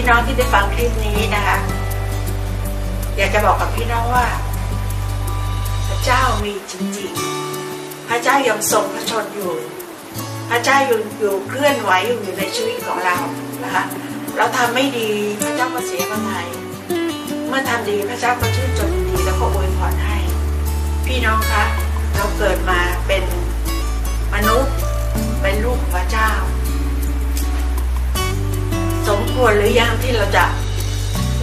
พี่น้องที่ได้ฟังคลิปนี้นะคะ อยากจะบอกกับพี่น้องว่า พระเจ้ามีจริงๆ พระเจ้ายังทรงพระชนอยู่ พระเจ้าอยู่อยู่เคลื่อนไหวอยู่ในชีวิตของเรานะคะเราทำไม่ดีพระเจ้าก็เสียพระทัยเมื่อทำดีพระเจ้าก็ชื่นชมดีแล้วก็อวยพรให้ พี่น้องคะเราเกิดมาเป็น ควรหรือยังที่เราจะ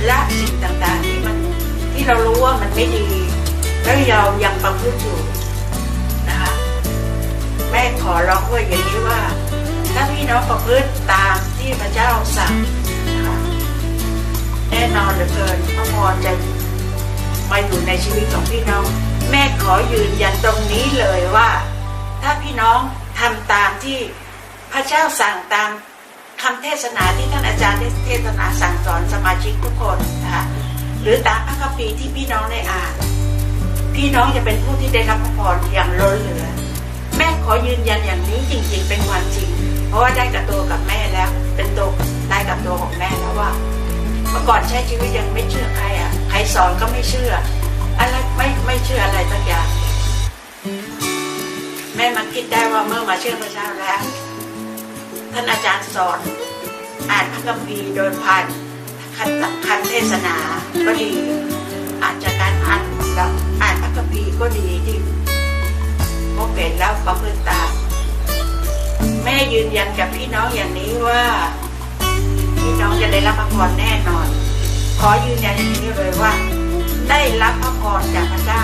ละสิ่งต่างๆ ที่มันที่เรารู้ว่ามันไม่ดี แล้วเรายังประพฤติอยู่นะคะแม่ขอร้องว่าอย่างนี้ว่า ถ้าพี่น้องประพฤติตามที่พระเจ้าสั่งนะคะแน่นอนเหลือเกินพระพรจะมาอยู่ในชีวิตของพี่น้อง แม่ขอยืนยันตรงนี้เลยว่า ถ้าพี่น้องทำตามที่พระเจ้าสั่งตาม คำเทศนาที่ท่านอาจารย์ได้เทศนาสั่งสอนสมาชิกทุกคนนะคะหรือตามพระคัมภีร์ที่พี่น้องได้อ่าน พี่น้องจะเป็นผู้ที่ได้รับพระพรอย่างล้นเหลือ แม่ขอยืนยันอย่างนี้จริงๆเป็นความจริง เพราะว่าได้กับตัวกับแม่แล้ว เป็นตัวได้กับตัวของแม่แล้วว่า เมื่อก่อนใช้ชีวิตยังไม่เชื่อใครอะใครสอนก็ไม่เชื่ออะไรไม่ไม่เชื่ออะไรสักอย่างแม่มาคิดได้ว่าเมื่อมาเชื่อพระเจ้าแล้ว ท่านอาจารย์สอน อ่านพระคัมภีร์โดยผ่านคันคันเทศนาก็ดี อาจจะการอ่านแล้วอ่านพระคัมภีร์ก็ดีที่พบเห็นแล้วประพฤติตามแม่ยืนยันกับพี่น้องอย่างนี้ว่า พี่น้องจะได้รับพระพรแน่นอน ขอยืนยันอย่างนี้เลยว่า ได้รับพระพรจากพระเจ้า